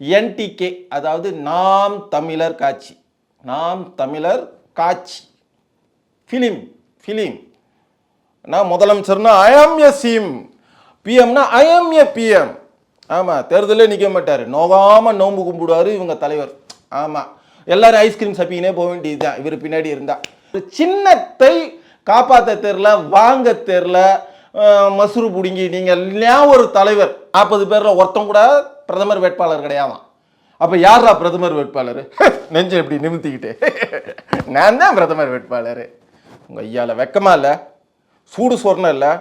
NTK அதாவது நாம் தமிழர் காட்சி. நாம் தமிழர் காட்சி. ஃபிலிம் ஃபிலிம் நான் முதலமைச்சர்னா ஐஎம் எ சிஎம் பிஎம்னா ஐஎம் எ பிஎம் ஆமாம் தேர்தலே நிற்க மாட்டார். நோகாமல் நோம்பு கும்பிடுவார் இவங்க தலைவர். ஆமாம் எல்லாரும் ஐஸ்கிரீம் சப்பிக்கினே போக வேண்டியது தான் இவர் பின்னாடி இருந்தால் ஒரு சின்னத்தை காப்பாற்ற தெரில வாங்க தெரில மசுறு பிடுங்கி நீங்கள் ஏன் ஒரு தலைவர். நாற்பது பேரில் ஒருத்தம் கூட பிரதமர் வேட்பாளர் கிடையாதான். அப்போ யாரா பிரதமர் வேட்பாளர்? நெஞ்சு எப்படி நிமித்திக்கிட்டு. நான் தான் பிரதமர் வேட்பாளர். உங்கள் ஐயாவில் வெக்கமா இல்லை. சூடு சொரணம் இல்லை.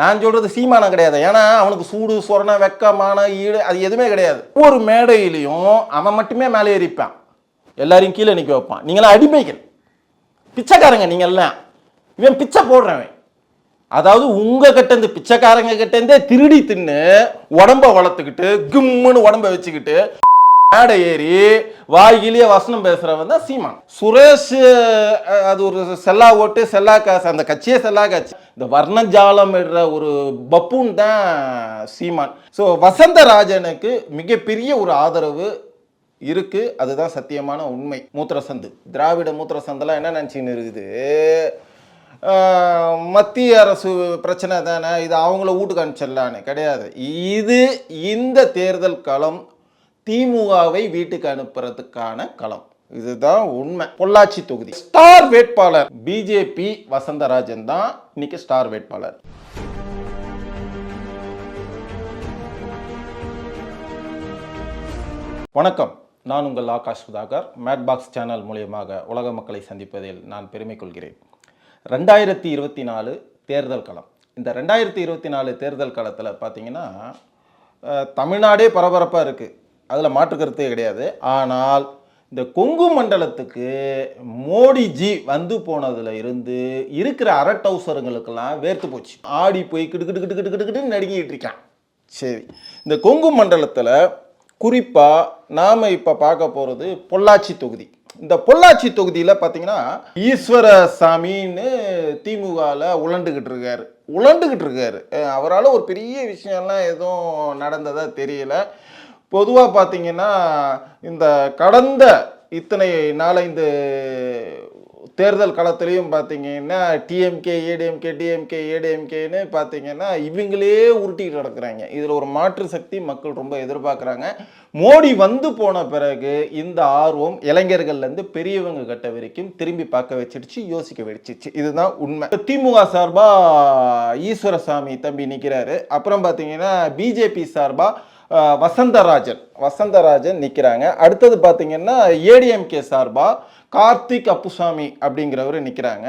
நான் சொல்கிறது சீமானம் கிடையாது. ஏன்னா அவனுக்கு சூடு சொரணம் வெக்கமான ஈடு அது எதுவுமே கிடையாது. ஒவ்வொரு மேடையிலையும் அவன் மட்டுமே மேலே ஏறிப்பான். எல்லாரையும் கீழே நிற்க வைப்பான். நீங்களாம் அடிமைகள். பிச்சைக்காரங்க நீங்கள்லாம். இவன் பிச்சை போடுறவன். அதாவது உங்க கிட்டேருந்து பிச்சைக்காரங்க கிட்டேருந்தே திருடி தின்னு உடம்ப வளர்த்துக்கிட்டு கிம்முன்னு உடம்ப வச்சுக்கிட்டு மேடை ஏறி வாய்கிலேயே வசனம் பேசுறவன் தான் சீமான். சுரேஷ் அது ஒரு செல்லா ஓட்டு செல்லா காசு அந்த கட்சியே செல்லா காட்சி இந்த வர்ணஜாலம் இடுற ஒரு பப்புன் தான் சீமான். ஸோ வசந்தராஜனுக்கு மிகப்பெரிய ஒரு ஆதரவு இருக்கு. அதுதான் சத்தியமான உண்மை. மூத்திர சந்து திராவிட மூத்திர சந்தெல்லாம் என்ன நினச்சின்னு இருக்குது? மத்திய அரசு பிரச்சனை தானே இது அவங்கள வீட்டுக்கு அனுப்பிச்சிடலான்னு கிடையாது. இது இந்த தேர்தல் களம் திமுகவை வீட்டுக்கு அனுப்புறதுக்கான களம். இதுதான் உண்மை. பொள்ளாச்சி தொகுதி. ஸ்டார் வேட்பாளர் பிஜேபி வசந்தராஜன் தான் இன்னைக்கு ஸ்டார் வேட்பாளர். வணக்கம். நான் உங்கள் Akash Sudhakar. Mad box channel மூலியமாக உலக மக்களை சந்திப்பதில் நான் பெருமை கொள்கிறேன். ரெண்டாயிரத்தி இருபத்தி நாலு தேர்தல் களம். இந்த ரெண்டாயிரத்தி இருபத்தி நாலு தேர்தல் களத்தில் பார்த்தீங்கன்னா தமிழ்நாடே பரபரப்பாக இருக்குது அதில் மாற்று கருத்தே கிடையாது. ஆனால் இந்த கொங்கு மண்டலத்துக்கு மோடிஜி வந்து போனதுல இருந்து இருக்கிற அரட்டவுசருங்களுக்கெல்லாம் வேர்த்து போச்சு. ஆடி போய் கிடு கிடு கிட்டு கிடு கிடு நடுங்கிட்டு இருக்கான். சரி. இந்த கொங்கு மண்டலத்தில் குறிப்பாக நாம் இப்போ பார்க்க போகிறது பொள்ளாச்சி தொகுதி. இந்த பொள்ளாச்சி தொகுதியில் பார்த்தீங்கன்னா ஈஸ்வர சாமின்னு திமுகவில் உழண்டுக்கிட்டு இருக்காரு. உழண்டுக்கிட்டு இருக்காரு. அவரால் ஒரு பெரிய விஷயம்லாம் எதுவும் நடந்ததாக தெரியல. பொதுவாக பார்த்தீங்கன்னா இந்த கடந்த இத்தனை நாலஞ்சு தேர்தல் களத்துலேயும் பார்த்தீங்கன்னா டிஎம்கே ஏடிஎம்கே டிஎம்கே ஏடிஎம்கேன்னு பார்த்தீங்கன்னா இவங்களே உருட்டிட்டு கிடக்குறாங்க. இதில் ஒரு மாற்று சக்தி மக்கள் ரொம்ப எதிர்பார்க்குறாங்க. மோடி வந்து போன பிறகு இந்த ஆர்வம் இளைஞர்கள்லேருந்து பெரியவங்க கட்ட வரைக்கும் திரும்பி பார்க்க வச்சிடுச்சு யோசிக்க வச்சிடுச்சு. இதுதான் உண்மை. திமுக சார்பாக ஈஸ்வரசாமி தம்பி நிற்கிறாரு அப்புறம் பார்த்தீங்கன்னா பிஜேபி சார்பாக வசந்தராஜன். வசந்தராஜன் நிற்கிறாங்க அடுத்தது பார்த்தீங்கன்னா ஏடிஎம்கே சார்பாக கார்த்திக் அப்புசாமி அப்படிங்கிறவர் நிற்கிறாங்க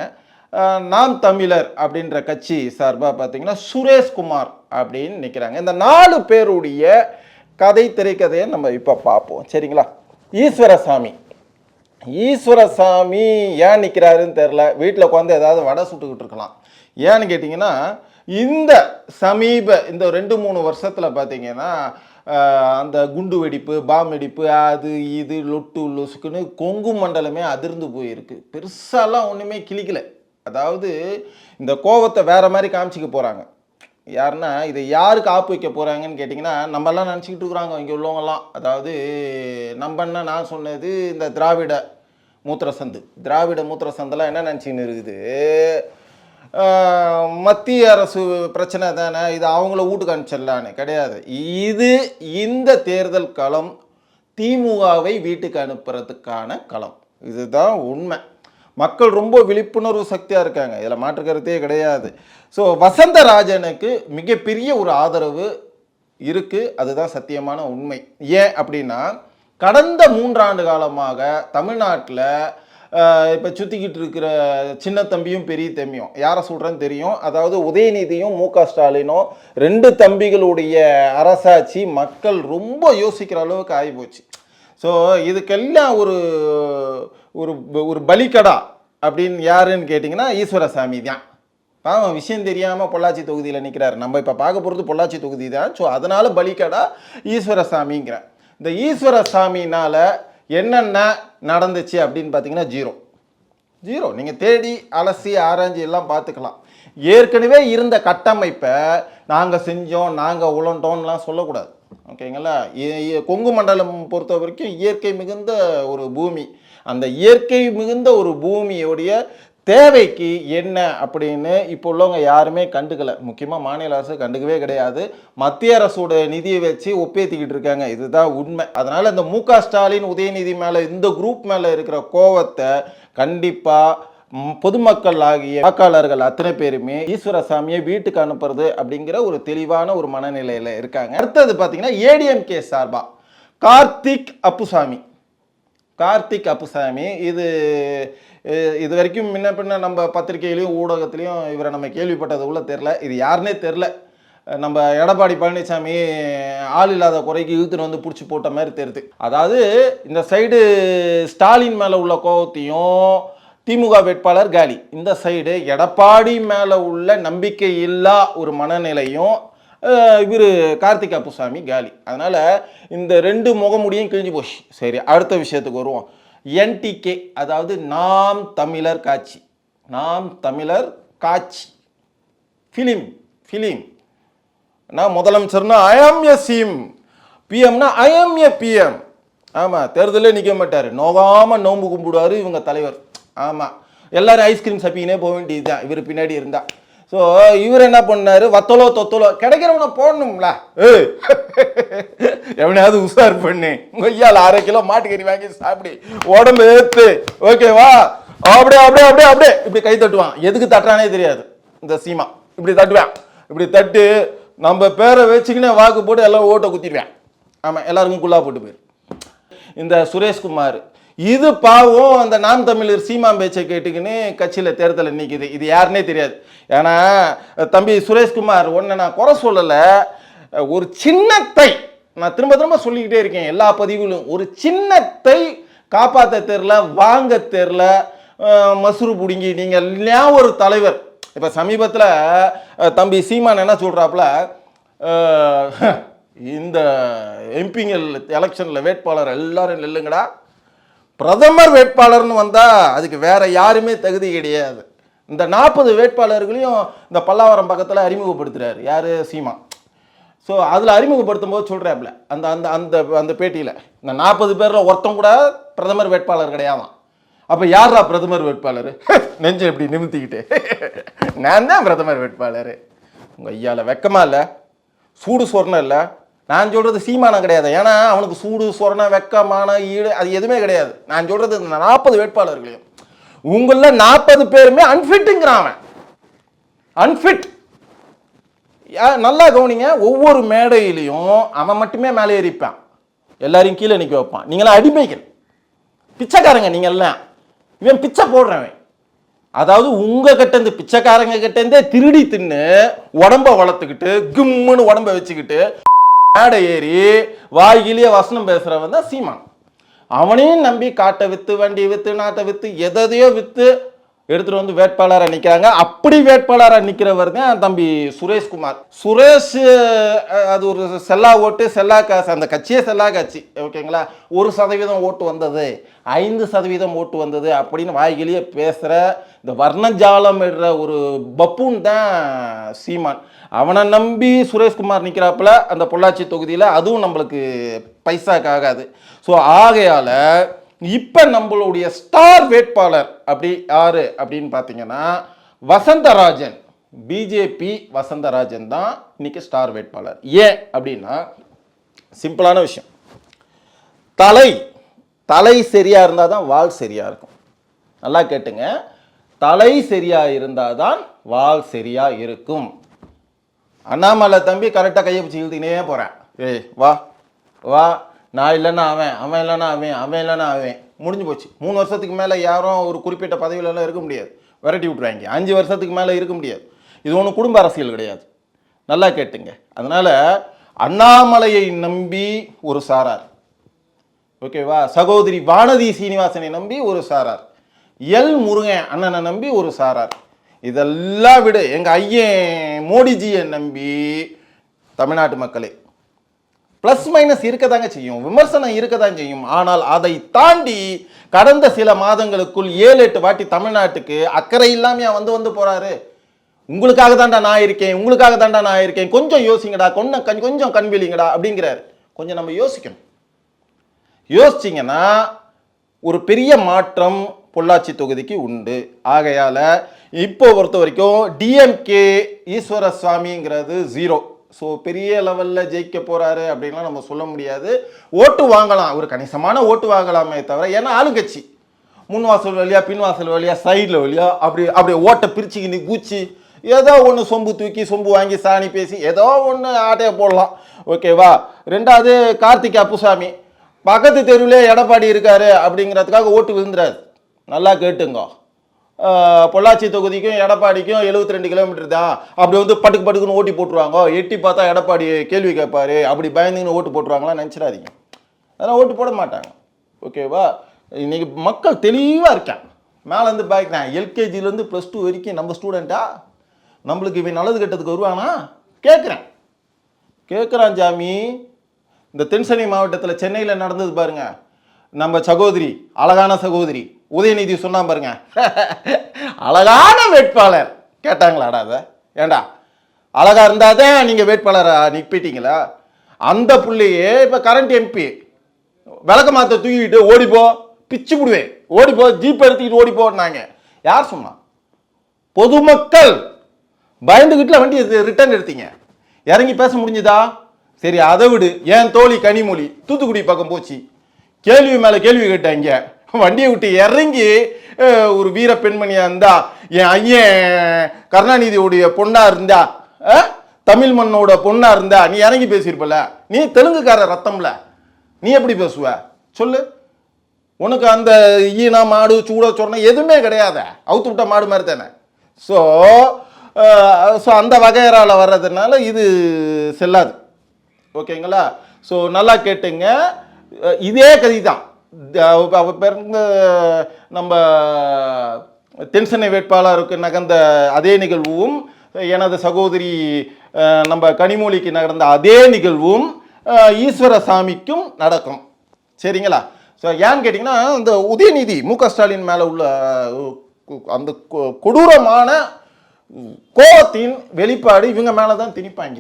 நாம் தமிழர் அப்படின்ற கட்சி சார்பாக பார்த்தீங்கன்னா சுரேஷ்குமார் அப்படின்னு நிற்கிறாங்க இந்த நாலு பேருடைய கதை திரைக்கதையை நம்ம இப்போ பார்ப்போம். சரிங்களா? ஈஸ்வரசாமி. ஈஸ்வரசாமி ஏன் நிற்கிறாருன்னு தெரில வீட்டில் உட்காந்து ஏதாவது வடை சுட்டுக்கிட்டு இருக்கலாம். ஏன்னு கேட்டிங்கன்னா இந்த சமீப இந்த ரெண்டு மூணு வருஷத்தில் பார்த்தீங்கன்னா அந்த குண்டு வெடிப்பு பாம் வெடிப்பு அது இது லொட்டு லொசுக்குன்னு கொங்கு மண்டலமே அதிர்ந்து போயிருக்கு. பெருசாலாம் ஒன்றுமே கிளிக்கலை அதாவது இந்த கோவத்தை வேற மாதிரி காமிச்சிக்க போகிறாங்க யாருன்னா இதை யாருக்கு ஆப்பு வைக்க போகிறாங்கன்னு கேட்டிங்கன்னா நம்மலாம் நினச்சிக்கிட்டு இருக்கிறாங்க இங்கே உள்ளவங்கலாம் அதாவது நம்பன்னா நான் சொன்னது இந்த திராவிட மூத்திர சந்து. திராவிட மூத்திர சந்தெல்லாம் என்ன நினச்சின்னு இருக்குது? மத்திய அரசு பிரச்சனை தானே இது அவங்கள வீட்டுக்கு அனுப்பிச்சிடலான்னு கிடையாது. இது இந்த தேர்தல் களம் திமுகவை வீட்டுக்கு அனுப்புறதுக்கான களம். இதுதான் உண்மை. மக்கள் ரொம்ப விழிப்புணர்வு சக்தியாக இருக்காங்க. இதில் மாற்று கிடையாது. ஸோ வசந்தராஜனுக்கு மிகப்பெரிய ஒரு ஆதரவு இருக்குது அதுதான் சத்தியமான உண்மை. ஏன் அப்படின்னா கடந்த மூன்றாண்டு காலமாக தமிழ்நாட்டில் இப்போ சுற்றிக்கிட்டு இருக்கிற சின்ன தம்பியும் பெரிய தம்பியும் யாரை சொல்கிறேன்னு தெரியும்? அதாவது உதயநிதியும் மு க ஸ்டாலினும் ரெண்டு தம்பிகளுடைய அரசாட்சி மக்கள் ரொம்ப யோசிக்கிற அளவுக்கு ஆகிப்போச்சு ஸோ இதுக்கெல்லாம் ஒரு ஒரு ஒரு பலிக்கடா அப்படின்னு யாருன்னு கேட்டிங்கன்னா ஈஸ்வரசாமி தான். பாவம் விஷயம் தெரியாமல் பொள்ளாச்சி தொகுதியில் நிற்கிறார் நம்ம இப்போ பார்க்க போகிறது பொள்ளாச்சி தொகுதி தான். ஸோ அதனால் பலிக்கடா ஈஸ்வரசாமிங்கிறேன் இந்த ஈஸ்வரசாமினால் என்னென்ன நடந்துச்சு அப்படின்னு பார்த்தீங்கன்னா ஜீரோ. ஜீரோ. நீங்கள் தேடி அலசி ஆராய்ஞ்சி எல்லாம் பார்த்துக்கலாம். ஏற்கனவே இருந்த கட்டமைப்பை நாங்கள் செஞ்சோம் நாங்கள் உழண்டோம்லாம் சொல்லக்கூடாது. ஓகேங்களா? கொங்கு மண்டலம் பொறுத்த வரைக்கும் இயற்கை மிகுந்த ஒரு பூமி. அந்த இயற்கை மிகுந்த ஒரு பூமியோடைய தேவைக்கு என்ன அப்படின்னு இப்போ உள்ளவங்க யாருமே கண்டுக்கலை. முக்கியமாக மாநில அரசு கண்டுக்கவே கிடையாது. மத்திய அரசோட நிதியை வச்சு ஒப்பேத்திக்கிட்டு இருக்காங்க. இதுதான் உண்மை. அதனால் இந்த மு ஸ்டாலின் உதயநிதி மேலே இந்த குரூப் மேலே இருக்கிற கோவத்தை கண்டிப்பாக பொதுமக்கள் ஆகிய வாக்காளர்கள் அத்தனை பேருமே ஈஸ்வரசாமியை வீட்டுக்கு அனுப்புறது அப்படிங்கிற ஒரு தெளிவான ஒரு மனநிலையில் இருக்காங்க. அடுத்தது பார்த்தீங்கன்னா ஏடிஎம்கே சார்பா. கார்த்திக் அப்புசாமி. கார்த்திக் அப்புசாமி இது இது வரைக்கும் முன்ன பின்ன நம்ம பத்திரிகையிலையும் ஊடகத்துலேயும் இவரை நம்ம கேள்விப்பட்டது உள்ள தெரில இது யாருன்னே தெரில நம்ம எடப்பாடி பழனிசாமி ஆள் இல்லாத குறைக்கு இழுத்துட்டு வந்து பிடிச்சி போட்ட மாதிரி தெரியுது. அதாவது இந்த சைடு ஸ்டாலின் மேலே உள்ள கோவத்தையும் திமுக வேட்பாளர் காலி. இந்த சைடு எடப்பாடி மேலே உள்ள நம்பிக்கை இல்லா ஒரு மனநிலையும் இவர் கார்த்திக் அப்புசாமி காலி. அதனால் இந்த ரெண்டு முகமுடியும் கிழிஞ்சு போச்சு. சரி அடுத்த விஷயத்துக்கு வருவோம். என்டிகே அதாவது நாம் தமிழர் காட்சி. நாம் தமிழர் காட்சி. ஃபிலிம் ஃபிலிம் நான் முதலமைச்சர்னா ஐஎம் எ சிஎம் பிஎம்னா ஐஎம் எ பிஎம் ஆமாம் தேர்தலே நிற்க மாட்டார். நோகாமல் நோம்பு கும்பிடுவார் இவங்க தலைவர். ஆமாம் எல்லாரும் ஐஸ்கிரீம் சப்பிக்கினே போக வேண்டியது தான் இவர் பின்னாடி இருந்தால் ஸோ இவர் என்ன பண்ணார்? வத்தலோ தொத்தலோ கிடைக்கிறவனை போடணும்ல. ஏய். எவனையாவது உஷார் பண்ணு. கொய்யால் அரை கிலோ மாட்டுக்கறி வாங்கி சாப்பிடு. உடம்பு ஏத்து. ஓகேவா அப்படியே அப்படியே அப்படியே அப்படியே. இப்படி கை தட்டுவான். எதுக்கு தட்டுறானே தெரியாது. இந்த சீமா. இப்படி தட்டுவேன். இப்படி தட்டு நம்ம பேரை வச்சுக்கினே வாக்கு போட்டு எல்லாம் ஓட்டை குத்திடுவேன். ஆமாம் எல்லாருக்கும் குள்ளா போட்டு போயிரு. இந்த சுரேஷ்குமார் இது பாவம் அந்த நாம் தமிழர் சீமான் பேச்சை கேட்டுக்கின்னு கட்சியில் தேர்தலில் நிற்கிது இது யாருன்னே தெரியாது. ஏன்னா தம்பி சுரேஷ்குமார் ஒன்றை நான் குறை சொல்லலை. ஒரு சின்னத்தை நான் திரும்ப திரும்ப சொல்லிக்கிட்டே இருக்கேன் எல்லா பதிவுகளும். ஒரு சின்னத்தை காப்பாற்ற தெரில வாங்க தெரில மசுறு பிடுங்கி நீங்கள் ஒரு தலைவர்? இப்போ சமீபத்தில் தம்பி சீமான் என்ன சொல்கிறாப்புல இந்த எம்பிங்கள் எலெக்ஷனில் வேட்பாளர் எல்லாரும் நெல்லுங்கடா. பிரதமர் வேட்பாளர்னு வந்தால் அதுக்கு வேற யாருமே தகுதி கிடையாது. இந்த நாற்பது வேட்பாளர்களையும் இந்த பல்லாவரம் பக்கத்தில் அறிமுகப்படுத்துகிறார் யார்? சீமா. ஸோ அதில் அறிமுகப்படுத்தும் போது சொல்கிறாப்புல அந்த அந்த அந்த அந்த பேட்டியில் இந்த நாற்பது பேரில் ஒருத்தன் கூட பிரதமர் வேட்பாளர் கிடையாதான். அப்போ யாரா பிரதமர் வேட்பாளர்? நெஞ்சு எப்படி நிமித்திக்கிட்டு. நான் தான் பிரதமர் வேட்பாளர். உங்கள் ஐயாவில் வெக்கமாக இல்லை. சூடு சொர்ணம் இல்லை. நான் சொல்கிறது சீமானம் கிடையாது. ஏன்னா அவனுக்கு சூடு சொரண வெக்கமான ஈடு அது எதுவுமே கிடையாது. நான் சொல்கிறது இந்த நாற்பது வேட்பாளர்களையும். உங்களில் நாற்பது பேருமே அன்ஃபிட்டுங்கிறான் அவன். அன்ஃபிட் யா- நல்லா கவனிங்க. ஒவ்வொரு மேடையிலையும் அவன் மட்டுமே மேலே ஏறிப்பான். எல்லாரையும் கீழே நிற்க வைப்பான். நீங்களாம் அடிமைகள். பிச்சைக்காரங்க நீங்கள் எல்லாம். இவன் பிச்சை போடுறவன். அதாவது உங்கள் கிட்டேருந்து பிச்சைக்காரங்க கிட்டேருந்தே திருடி தின்னு உடம்ப வளர்த்துக்கிட்டு கிம்முன்னு உடம்ப வச்சுக்கிட்டு மேடை ஏறி வாய்கிலேயே வசனம் பேசுறவன் தான் சீமான். அவனையும் நம்பி காட்டை வித்து வண்டி வித்து நாட்டை வித்து எதையோ வித்து எடுத்துட்டு வந்து வேட்பாளராக நிற்கிறாங்க அப்படி வேட்பாளராக நிற்கிறவர் தான் தம்பி சுரேஷ்குமார் சுரேஷ் அது ஒரு செல்லா ஓட்டு செல்லா காசு அந்த கட்சியே செல்லா காட்சி. ஓகேங்களா ஒரு சதவீதம் ஓட்டு வந்தது. ஐந்து சதவீதம் ஓட்டு வந்தது அப்படின்னு வாய்கிலேயே பேசுகிற இந்த வர்ணஜாலம் இடுற ஒரு பப்பூன் தான் சீமான். அவனை நம்பி சுரேஷ்குமார் நிற்கிறாப்புல அந்த பொள்ளாச்சி தொகுதியில் அதுவும் நம்மளுக்கு பைசாக்கு ஆகாது. ஸோ ஆகையால் இப்போ நம்மளுடைய ஸ்டார் வேட்பாளர் அப்படி யாரு அப்படின்னு பார்த்தீங்கன்னா வசந்தராஜன். பிஜேபி வசந்தராஜன் தான் இன்னைக்கு ஸ்டார் வேட்பாளர். ஏன் அப்படின்னா சிம்பிளான விஷயம். தலை தலை சரியா இருந்தால் தான் வால் சரியா இருக்கும். நல்லா கேட்டுங்க. தலை சரியா இருந்தால் தான் வால் சரியா இருக்கும். அண்ணாமலை தம்பி கரெக்டாக கையை பிடிச்சி இழுத்துக்கினே போகிறேன் ஏய் வா வா. நான் இல்லைன்னா அவன் அவன் இல்லைன்னா அவன் அவன் இல்லைன்னா அவன். முடிஞ்சு போச்சு. மூணு வருஷத்துக்கு மேலே யாரும் ஒரு குறிப்பிட்ட பதவியிலலாம் இருக்க முடியாது. விரட்டி விட்ருவாங்க அஞ்சு வருஷத்துக்கு மேலே இருக்க முடியாது. இது ஒன்றும் குடும்ப அரசியல் கிடையாது. நல்லா கேட்டுங்க. அதனால் அண்ணாமலையை நம்பி ஒரு சாரார். ஓகேவா? சகோதரி வானதி சீனிவாசனை நம்பி ஒரு சாரார். எல் முருகன் அண்ணனை நம்பி ஒரு சாரார். இதெல்லாம் விட. எங்கள் ஐயன் மோடிஜியை நம்பி தமிழ்நாட்டு மக்களே. ப்ளஸ் மைனஸ் இருக்கதாங்க செய்யும். விமர்சனம் இருக்க தான் செய்யும். ஆனால் அதை தாண்டி கடந்த சில மாதங்களுக்குள் ஏழு எட்டு வாட்டி தமிழ்நாட்டுக்கு அக்கறை இல்லாமையா வந்து வந்து போறாரு. உங்களுக்காக தாண்டா நான் இருக்கேன் உங்களுக்காக தாண்டா நான் இருக்கேன். கொஞ்சம் யோசிங்கடா கொஞ்சம் கண் கொஞ்சம் கண்விழிங்கடா அப்படிங்கிறாரு. கொஞ்சம் நம்ம யோசிக்கணும். யோசிச்சிங்கன்னா ஒரு பெரிய மாற்றம் பொள்ளாச்சி தொகுதிக்கு உண்டு. ஆகையால் இப்போ பொறுத்த வரைக்கும் டிஎம்கே ஈஸ்வர சுவாமிங்கிறது ஜீரோ ஸோ பெரிய லெவலில் ஜெயிக்க போகிறாரு அப்படின்லாம் நம்ம சொல்ல முடியாது. ஓட்டு வாங்கலாம். ஒரு கணிசமான ஓட்டு வாங்கலாமே தவிர ஏன்னா ஆளுங்கட்சி. முன் வாசல் வழியா பின் வாசல் வழியா சைடில் வழியா அப்படி அப்படி ஓட்டை பிரிச்சுக்கின்னு கூச்சி ஏதோ ஒன்று சொம்பு தூக்கி சொம்பு வாங்கி சாணி பேசி ஏதோ ஒன்று ஆட்டையை போடலாம். ஓகேவா ரெண்டாவது கார்த்திக் அப்புசாமி. பக்கத்து தெருவிலே எடப்பாடி இருக்காரு அப்படிங்கிறதுக்காக ஓட்டு விழுந்துறாரு. நல்லா கேட்டுங்க. பொள்ளாச்சி தொகுதிக்கும் எடப்பாடிக்கும் 72 ரெண்டு கிலோமீட்டர் தான். அப்படி வந்து பட்டுக்கு பட்டுக்குன்னு ஓட்டி போட்டுருவாங்க. எட்டி பார்த்தா எடப்பாடி கேள்வி கேட்பாரு. அப்படி பயந்துங்கன்னு ஓட்டு போட்டுருவாங்களா நினச்சிடாதீங்க. அதெல்லாம் ஓட்டு போட மாட்டாங்க. ஓகேவா? இன்னைக்கு மக்கள் தெளிவாக இருக்கேன் மேலேருந்து பாய்க்கிறேன் எல்கேஜிலேருந்து ப்ளஸ் டூ வரைக்கும் நம்ம ஸ்டூடெண்ட்டா நம்மளுக்கு இவன் நல்லது கெட்டதுக்கு வருவானா? கேட்குறேன். கேட்குறான் ஜாமி. இந்த தென்சென்னை மாவட்டத்தில் சென்னையில் நடந்தது பாருங்க. நம்ம சகோதரி அழகான சகோதரி உதயநிதி சொன்னா பாருங்க. அழகான வேட்பாளர். கேட்டாங்களாடா அதை? ஏண்டா? அழகா இருந்தாதான் நீங்கள் வேட்பாளரா நிற்பிட்டீங்களா அந்த பிள்ளையே இப்போ கரண்ட் எம்பி விளக்க மாற்ற தூக்கிட்டு ஓடிப்போ பிச்சு விடுவேன் ஓடிப்போ ஜீப் எடுத்துக்கிட்டு ஓடிப்போன்னாங்க யார் சொன்னா? பொதுமக்கள். பயந்துக்கிட்டுல வண்டி ரிட்டர்ன் எடுத்தீங்க. இறங்கி பேச முடிஞ்சுதா? சரி அதை விடு. ஏன் தோழி கனிமொழி தூத்துக்குடி பக்கம் போச்சு. கேள்வி மேலே கேள்வி கேட்டாங்க. வண்டியை விட்டு இறங்கி ஒரு வீர பெண்மணியா இருந்தா என் ஐயன் கருணாநிதியுடைய பொண்ணா இருந்தா தமிழ் மண்ணோட பொண்ணா இருந்தா நீ இறங்கி பேசியிருப்பல. நீ தெலுங்குக்கார ரத்தம்ல. நீ எப்படி பேசுவ? சொல்லு. உனக்கு அந்த ஈனா மாடு சூட சொன்ன எதுவுமே கிடையாது. அவுத்து விட்ட மாடு மாதிரி தானே. ஸோ ஸோ அந்த வகையறால வர்றதுனால இது செல்லாது. ஓகேங்களா? ஸோ நல்லா கேட்டுங்க. இதே கதி தான். பிறந்த நம்ம தென்சென்னை வேட்பாளருக்கு நகர்ந்த அதே நிகழ்வும் எனது சகோதரி நம்ம கனிமொழிக்கு நகர்ந்த அதே நிகழ்வும் ஈஸ்வர சாமிக்கும் நடக்கும். சரிங்களா? ஸோ ஏன்னு கேட்டிங்கன்னா இந்த உதயநிதி மு க ஸ்டாலின் மேலே உள்ள அந்த கொ- கொடூரமான கோவத்தின் வெளிப்பாடு இவங்க மேலே தான் திணிப்பாங்க.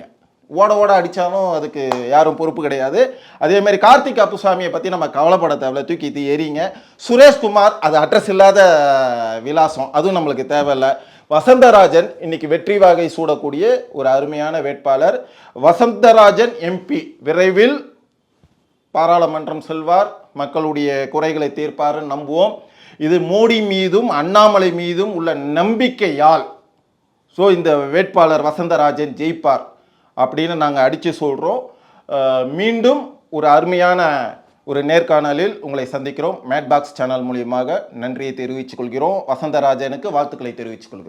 ஓட ஓட அடித்தாலும் அதுக்கு யாரும் பொறுப்பு கிடையாது. அதே மாதிரி கார்த்திக் அப்புசாமியை பற்றி நம்ம கவலைப்பட தேவையில்ல. தூக்கி தூக்கி எறிங்க. சுரேஷ்குமார் அது அட்ரஸ் இல்லாத விலாசம். அதுவும் நம்மளுக்கு தேவையில்லை. வசந்தராஜன் இன்னைக்கு வெற்றி வாகை சூடக்கூடிய ஒரு அருமையான வேட்பாளர். வசந்தராஜன் எம்பி விரைவில் பாராளுமன்றம் செல்வார். மக்களுடைய குறைகளை தீர்ப்பாருன்னு நம்புவோம். இது மோடி மீதும் அண்ணாமலை மீதும் உள்ள நம்பிக்கையால் ஸோ இந்த வேட்பாளர் வசந்தராஜன் ஜெயிப்பார். அப்படின்னு நாங்கள் அடித்து சொல்கிறோம் மீண்டும் ஒரு அருமையான ஒரு நேர்காணலில் உங்களை சந்திக்கிறோம். மேட் பாக்ஸ் சேனல் மூலியமாக நன்றியை தெரிவித்துக் கொள்கிறோம். வசந்தராஜனுக்கு வாழ்த்துக்களை தெரிவித்துக் கொள்கிறோம்.